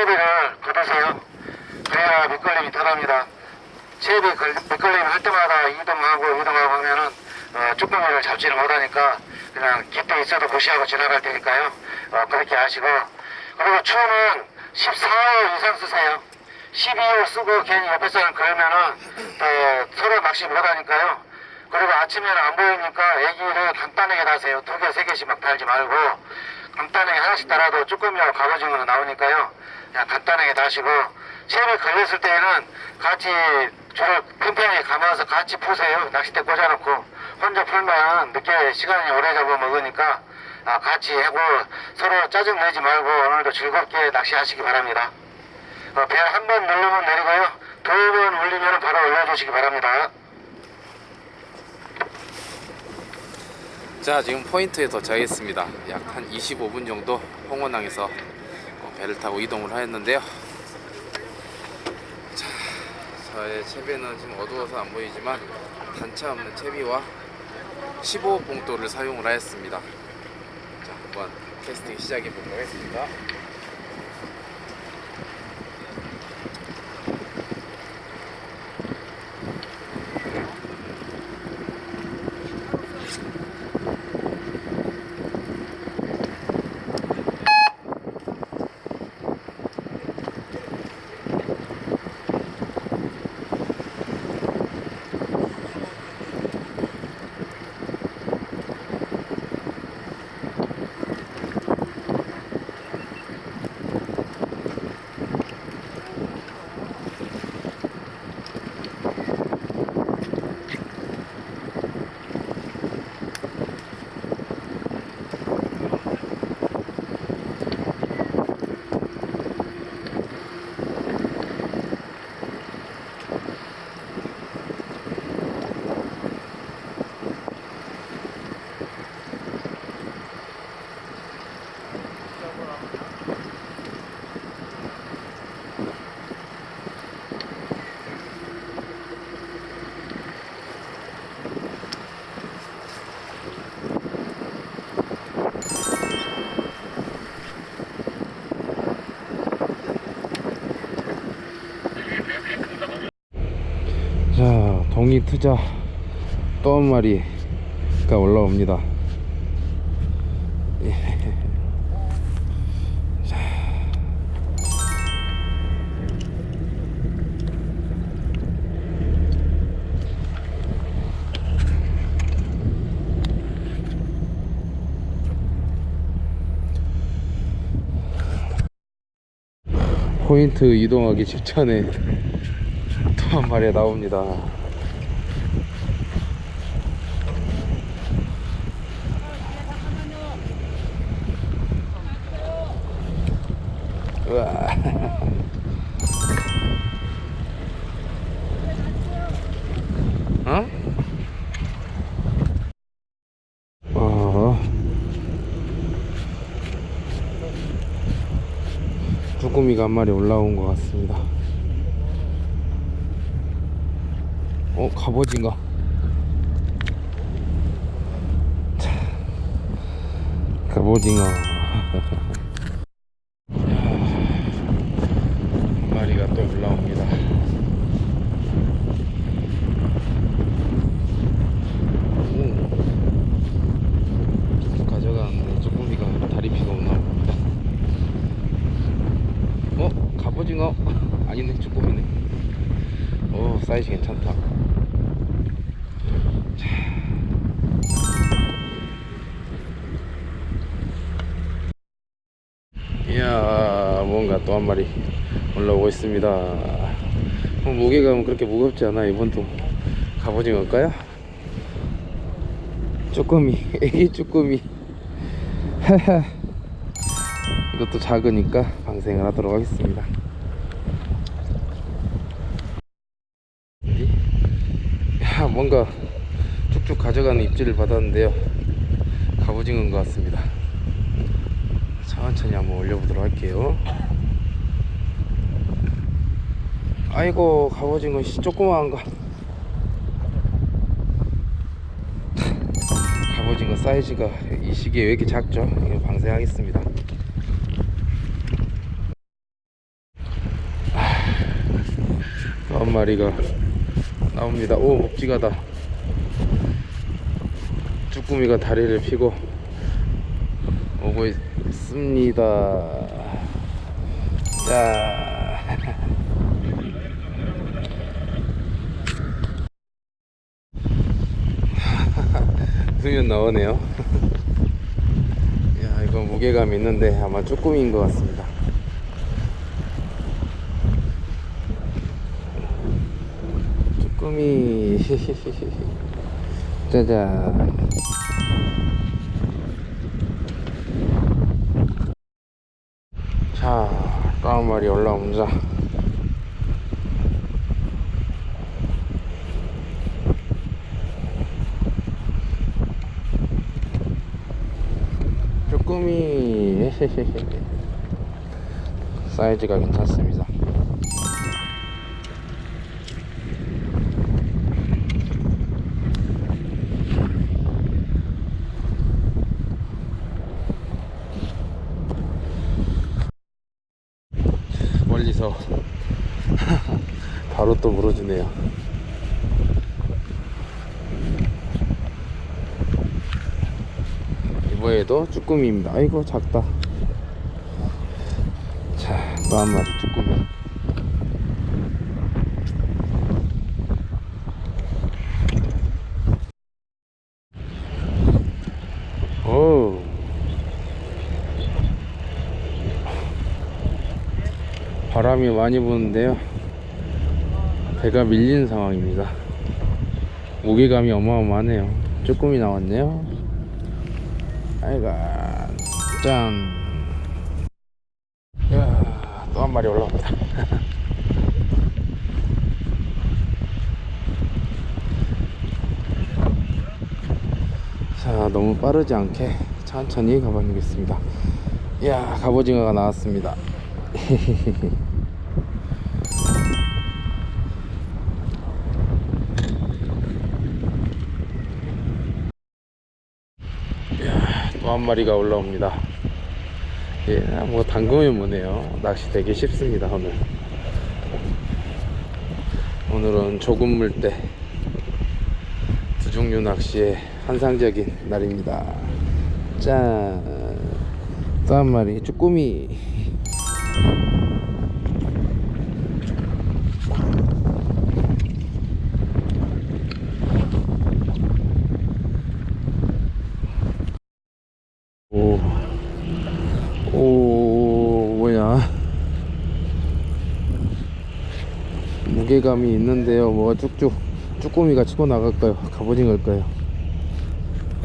채비를 걷으세요. 그래야 미끌림이 덜합니다. 채비 걸- 미끌림이 할 때마다 이동하고 이동하고 하면은 어, 쭈꾸미를 잡지를 못하니까 그냥 깃대 있어도 무시하고 지나갈 테니까요. 어, 그렇게 하시고 그리고 추는 14호 이상 쓰세요. 12호 쓰고 괜히 옆에 사람 그러면은 또 서로 낚시 못하니까요. 그리고 아침에는 안 보이니까 애기를 간단하게 다세요. 두 개, 세 개씩 막 달지 말고 간단하게 하나씩 달아도 쭈꾸미하고 갑오징어는 나오니까요. 그냥 간단하게 다시고 시험에 걸렸을 때에는 같이 줄을 팽팽하게 감아서 같이 푸세요. 낚싯대 꽂아놓고 혼자 풀면 늦게 시간이 오래 잡아먹으니까 아, 같이 하고 서로 짜증 내지 말고 오늘도 즐겁게 낚시하시기 바랍니다. 어, 배한번 누르면 내리고요. 두 번 올리면 바로 올려주시기 바랍니다. 자 지금 포인트에 도착했습니다. 약 한 25분 정도 홍원항에서 어, 배를 타고 이동을 하였는데요. 자 저의 채비는 지금 어두워서 안 보이지만 단차 없는 채비와 15 봉도를 사용을 하였습니다. 자 한번 캐스팅 시작해 보도록 하겠습니다 자 동이 투자 또 한 마리가 올라옵니다 예. 자. 포인트 이동하기 직전에 또 한 마리 나옵니다. 우와. 어? 어. 쭈꾸미가 한 마리 올라온 것 같습니다. 어, 갑오징어. 자, 갑오징어. 한 마리가 또 올라옵니다. 오. 가져가는데 쭈꾸미가 다리피가 없나 봅니다. 어? 갑오징어? 아니네, 쭈꾸미네. 오, 사이즈 괜찮다. 이야 뭔가 또 한 마리 올라오고 있습니다. 어, 무게감은 그렇게 무겁지 않아. 이번도 갑오징어일까요? 쭈꾸미 애기 쭈꾸미. 이것도 작으니까 방생을 하도록 하겠습니다. 야 뭔가 쭉쭉 가져가는 입질을 받았는데요. 갑오징어인 것 같습니다. 천천히 한번 올려보도록 할게요 아이고 갑오징어 씨 조그마한 거 갑오징어 사이즈가 이 시기에 왜 이렇게 작죠? 방생하겠습니다 한 마리가 나옵니다. 오, 묵직하다. 쭈꾸미가 다리를 펴고 오고 있습니다. 자. 수면 나오네요. 야, 이거 무게감 있는데 아마 쭈꾸미인 것 같습니다. 쭈꾸미. 짜잔. 자, 또한 마리 올라옵니다. 쪼꾸미 사이즈가 괜찮습니다. 멀리서 바로 또 물어주네요. 이번에도 쭈꾸미입니다. 아이고 작다. 자, 또한 마리 쭈꾸미. 오. 바람이 많이 부는데요. 배가 밀리는 상황입니다. 무게감이 어마어마하네요. 쭈꾸미 나왔네요. 아이가 짠. 마리 올라옵니다. 자, 너무 빠르지 않게 천천히 가보겠습니다. 이야, 갑오징어가 나왔습니다. 또 한 마리가 올라옵니다. 예, 뭐 당근이 뭐네요. 낚시 되게 쉽습니다 오늘. 오늘은 조금 물때 두 종류 낚시의 환상적인 날입니다. 짠, 또한 마리 쭈꾸미. 오, 오, 뭐야. 무게 감이 있는데요. 뭐가 쭉쭉, 쭈꾸미가 치고 나갈까요? 갑오징어일까요?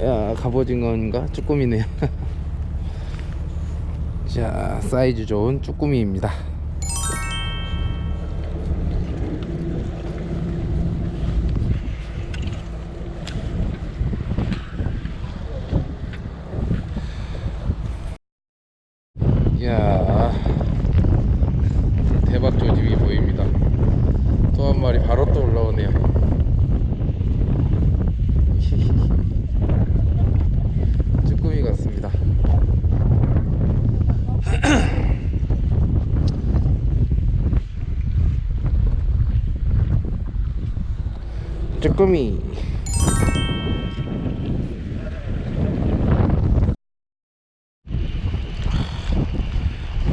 야, 갑오징어인가? 쭈꾸미네요. 자, 사이즈 좋은 쭈꾸미입니다. 이야 대박 조짐이 보입니다 또 한 마리 바로 또 올라오네요 쭈꾸미 같습니다 쭈꾸미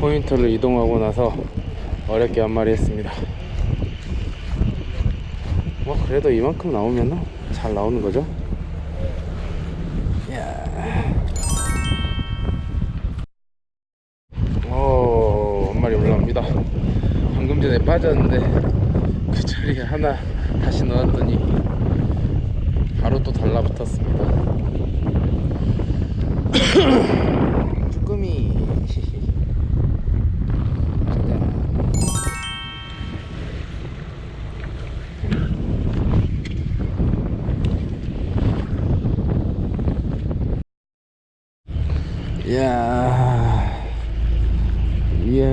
포인트를 이동하고 나서 어렵게 한 마리 했습니다. 뭐 그래도 이만큼 나오면 잘 나오는 거죠? 이야. 오, 한 마리 올라옵니다. 방금 전에 빠졌는데 그 자리에 하나 다시 넣었더니 바로 또 달라붙었습니다. 쭈꾸미. 이야, 이야,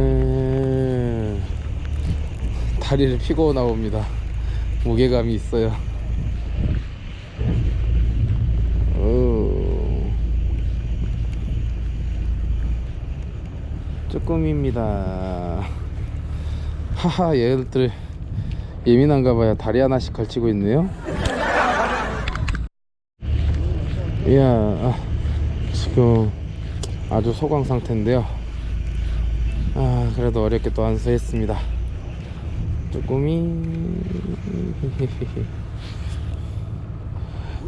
다리를 피고 나옵니다. 무게감이 있어요. 오, 쭈꾸미입니다. 하하, 얘들 예민한가 봐요. 다리 하나씩 걸치고 있네요. 이야, 아, 지금 아주 소강 상태인데요. 아, 그래도 어렵게 또 안수했습니다. 쪼꼬미.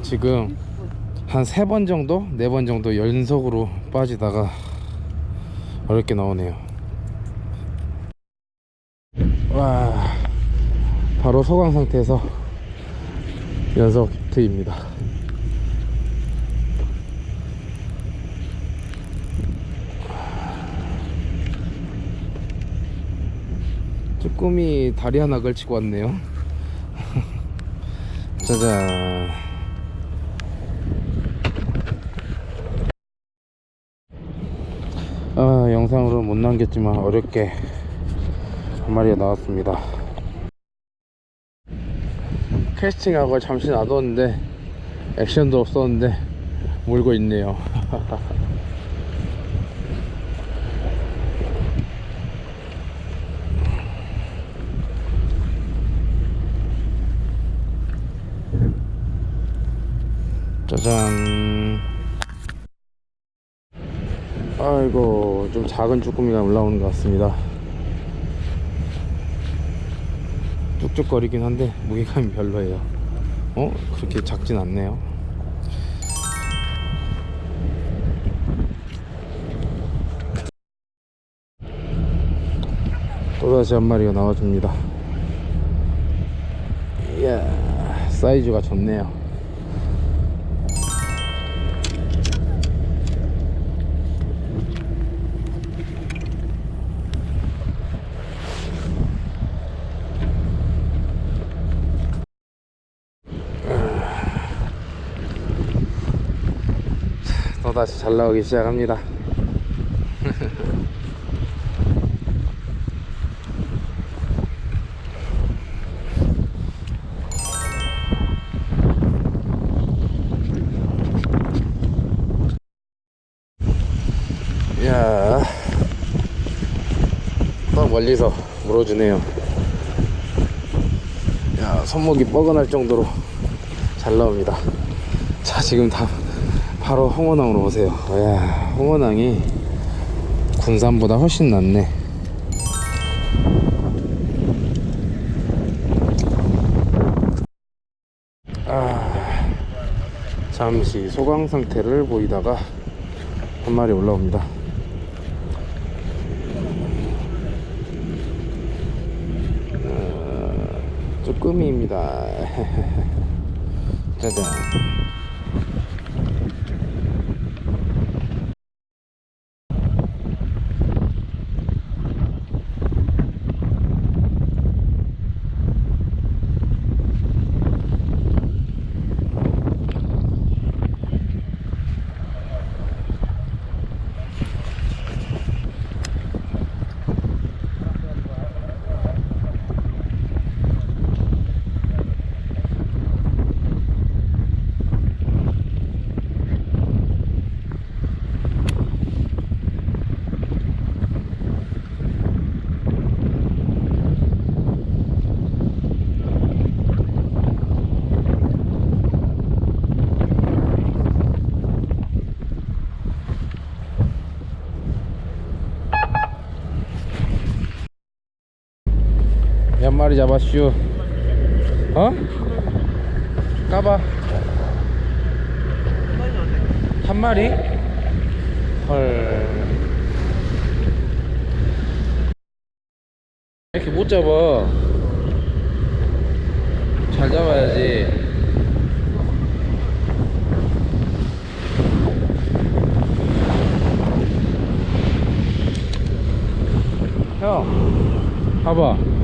지금 한 세 번 정도, 네 번 정도 연속으로 빠지다가 어렵게 나오네요. 와, 바로 소강 상태에서 연속 히트입니다. 쭈꾸미 다리 하나 걸치고 왔네요. 짜잔. 아, 영상으로 못 남겼지만 어렵게 한 마리가 나왔습니다. 캐스팅하고 잠시 놔뒀는데 액션도 없었는데 물고 있네요. 짜잔. 아이고 좀 작은 쭈꾸미가 올라오는 것 같습니다. 뚝뚝거리긴 한데 무게감이 별로예요. 어? 그렇게 작진 않네요. 또다시 한 마리가 나와줍니다. 이야, 사이즈가 좋네요. 또다시 잘 나오기 시작합니다. 또 멀리서 물어주네요. 야, 손목이 뻐근할 정도로 잘 나옵니다. 자, 지금 다 바로 홍어낭으로 오세요. 야, 홍어낭이 군산보다 훨씬 낫네. 아, 잠시 소강 상태를 보이다가 한 마리 올라옵니다. 아, 쭈꾸미입니다. 짜잔. 몇 마리 잡았슈? 어? 까봐. 한 마리? 헐. 이렇게 못 잡아. 잘 잡아야지. 형, 봐봐.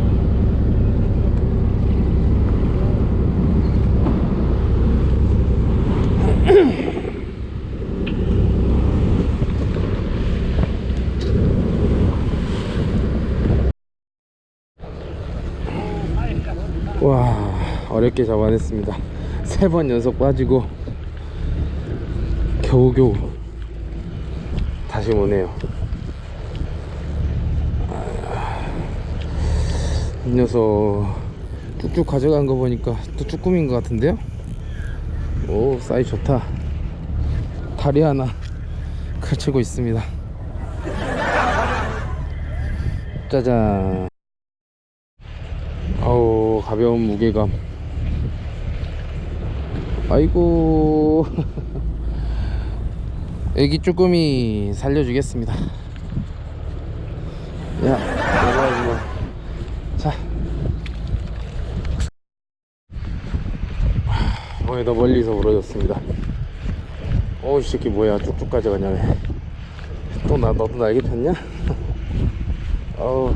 와 어렵게 잡아냈습니다 세 번 연속 빠지고 겨우겨우 다시 오네요 아, 이 녀석 쭉쭉 가져간 거 보니까 또 쭈꾸미인 것 같은데요? 오 사이즈 좋다. 다리 하나 걸치고 있습니다. 짜잔. 아우 가벼운 무게감. 아이고. 애기 쭈꾸미 살려주겠습니다. 야 내려와지 뭐. 자 뭐야 너 멀리서 울어졌습니다. 어우 이 새끼 뭐야. 쭉쭉 가져가냐 또나 너도 날개 폈냐? 어우.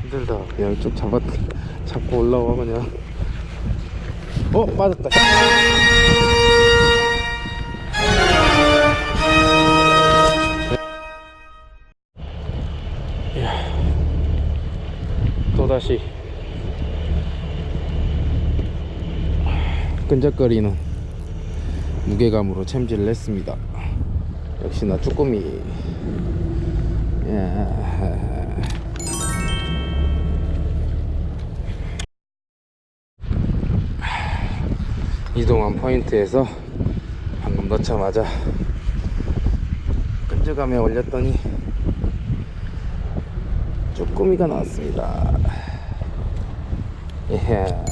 힘들다. 그냥 쭉 잡았 잡고 올라와 그냥. 어 빠졌다. 또다시 끈적거리는 무게감으로 챔질을 했습니다 역시나 쭈꾸미 야. 이동한 포인트에서 방금 넣자마자 끈적함에 올렸더니 쭈꾸미가 나왔습니다 예.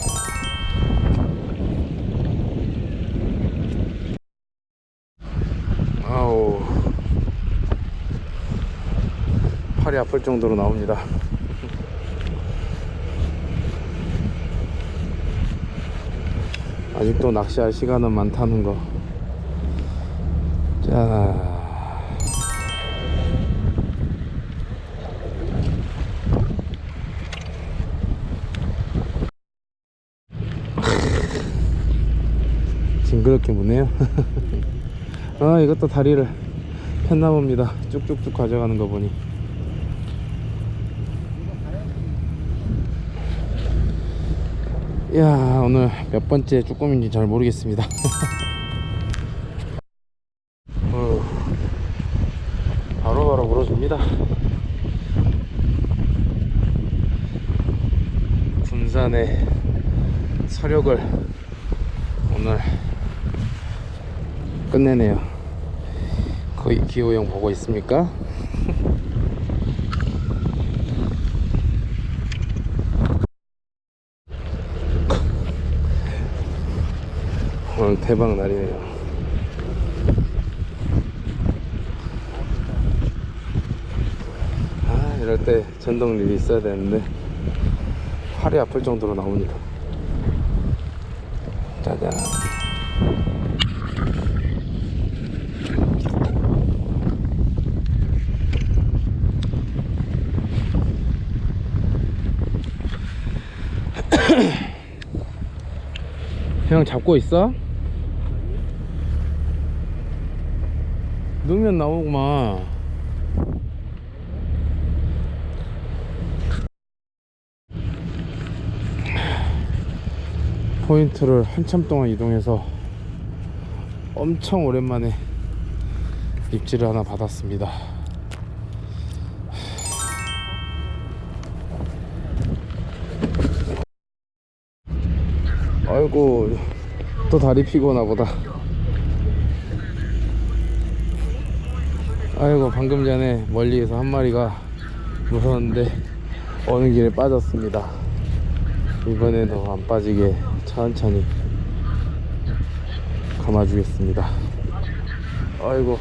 아우 팔이 아플 정도로 나옵니다 아직도 낚시할 시간은 많다는 거. 자. 징그럽게 무네요. 아, 이것도 다리를 폈나 봅니다. 쭉쭉쭉 가져가는 거 보니. 야 오늘 몇 번째 쭈꾸미인지 잘 모르겠습니다. 어, 바로 바로 물어줍니다. 군산의 서력을 오늘 끝내네요. 거의 기호형 보고 있습니까? 대박 날이네요. 아, 이럴 때 전동릴이 있어야 되는데 팔이 아플 정도로 나옵니다. 짜잔. 형 잡고 있어? 넣으면 나오구만. 포인트를 한참 동안 이동해서 엄청 오랜만에 입질을 하나 받았습니다. 아이고 또 다리 피고나 보다 아이고 방금 전에 멀리에서 한 마리가 무서웠는데 어느 길에 빠졌습니다. 이번에도 안 빠지게 천천히 감아주겠습니다. 아이고.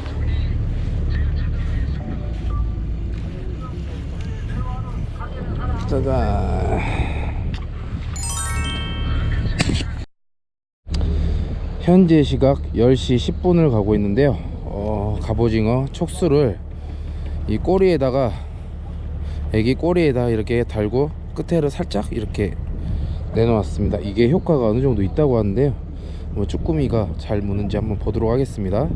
짜잔. 현재 시각 10시 10분을 가고 있는데요. 어, 갑오징어 촉수를 이 꼬리에다가 애기 꼬리에다 이렇게 달고 끝에를 살짝 이렇게 내놓았습니다. 이게 효과가 어느 정도 있다고 하는데요. 뭐 쭈꾸미가 잘 무는지 한번 보도록 하겠습니다.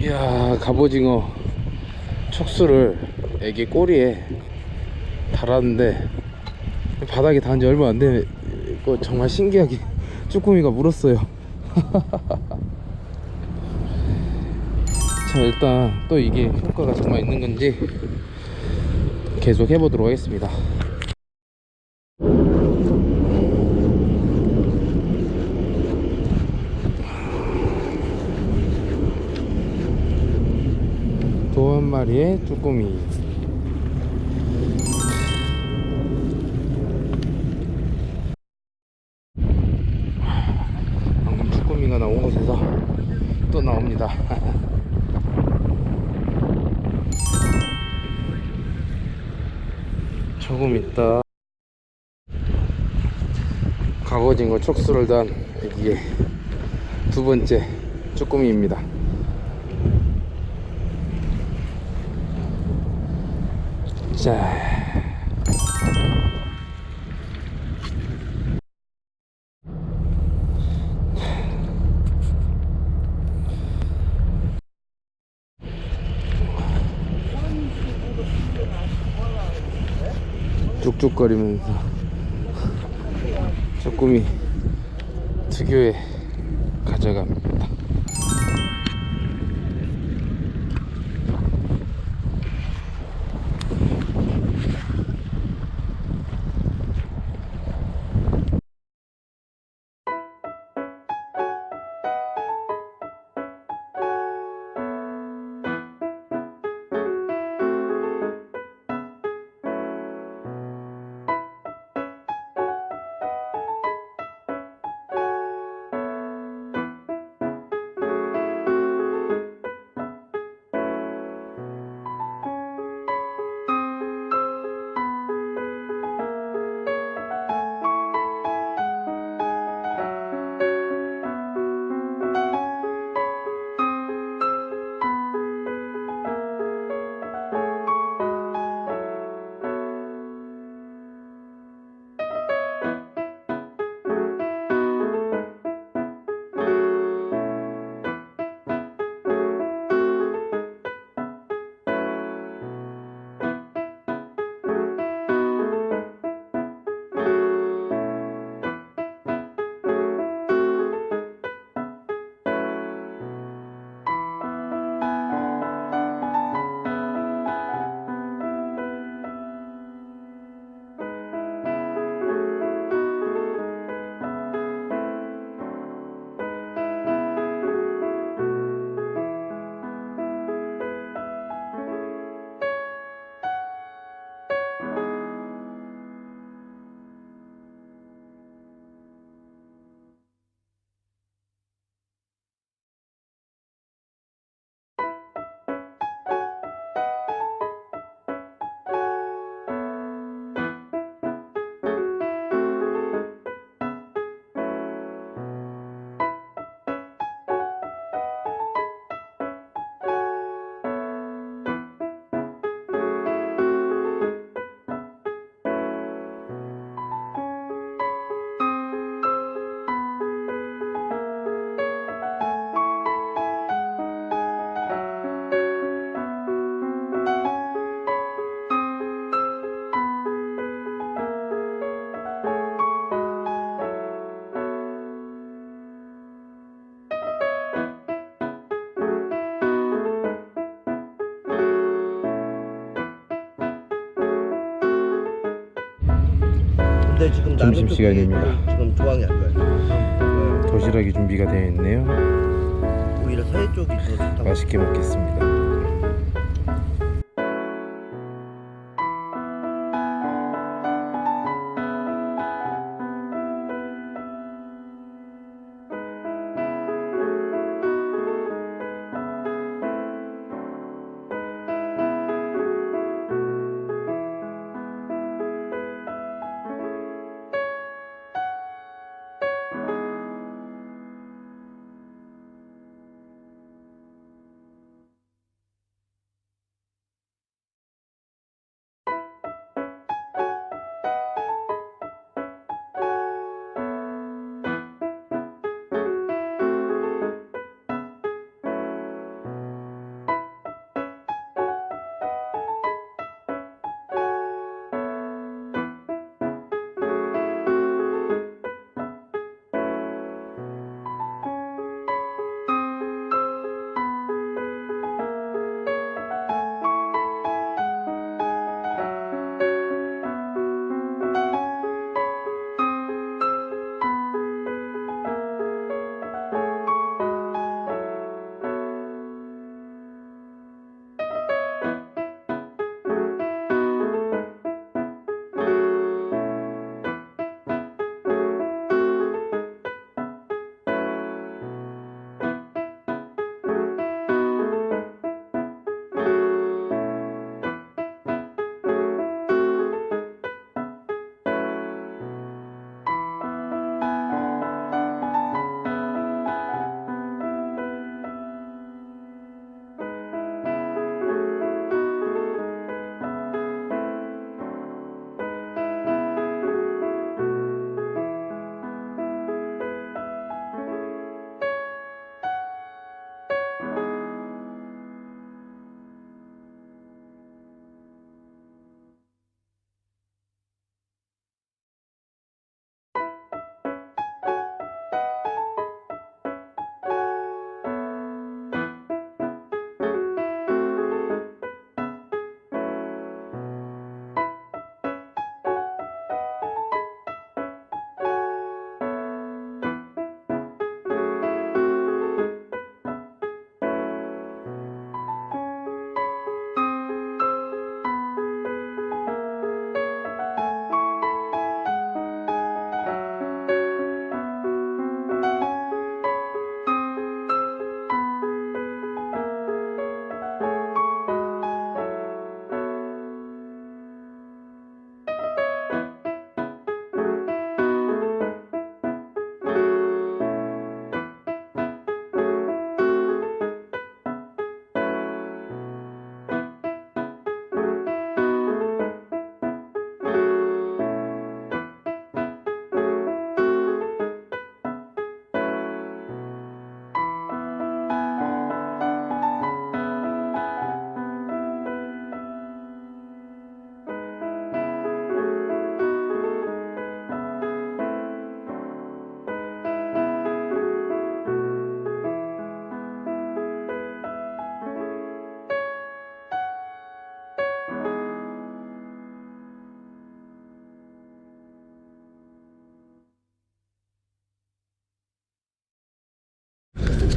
이야 갑오징어 촉수를 애기 꼬리에 달았는데 바닥에 닿은 지 얼마 안 돼. 그 정말 신기하게 쭈꾸미가 물었어요. 자 일단 또 이게 효과가 정말 있는 건지 계속 해보도록 하겠습니다 또한 마리의 쭈꾸미. 방금 쭈꾸미가 나온 곳에서 또 나옵니다. 조금 있다. 갑오징어 촉수를 단 애기의 두 번째 쭈꾸미입니다 자 쭉쭉거리면서 조금이 특유의 가져갑니다. 점심 시간입니다. 지금 조항이 안 좋아요. 도시락이 준비가 되어 있네요. 네, 오히려 서해 쪽이 더 좋다고. 맛있게 먹겠습니다.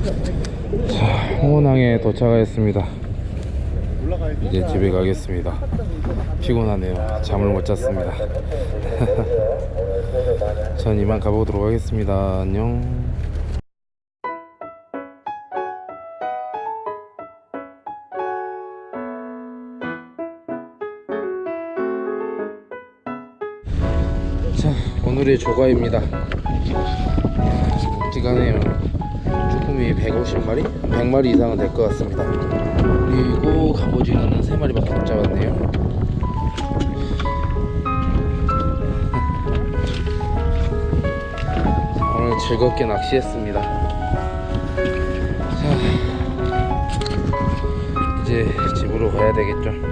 자, 홍원항에 도착하였습니다. 이제 집에 가겠습니다. 피곤하네요. 잠을 못 잤습니다. 전 이만 가보도록 하겠습니다. 안녕. 자, 오늘의 조과입니다. 묵직하네요. 쭈꾸미 150마리? 100마리 이상은 될 것 같습니다. 그리고 갑오징어는 3마리밖에 못 잡았네요. 오늘 즐겁게 낚시했습니다. 자, 이제 집으로 가야 되겠죠.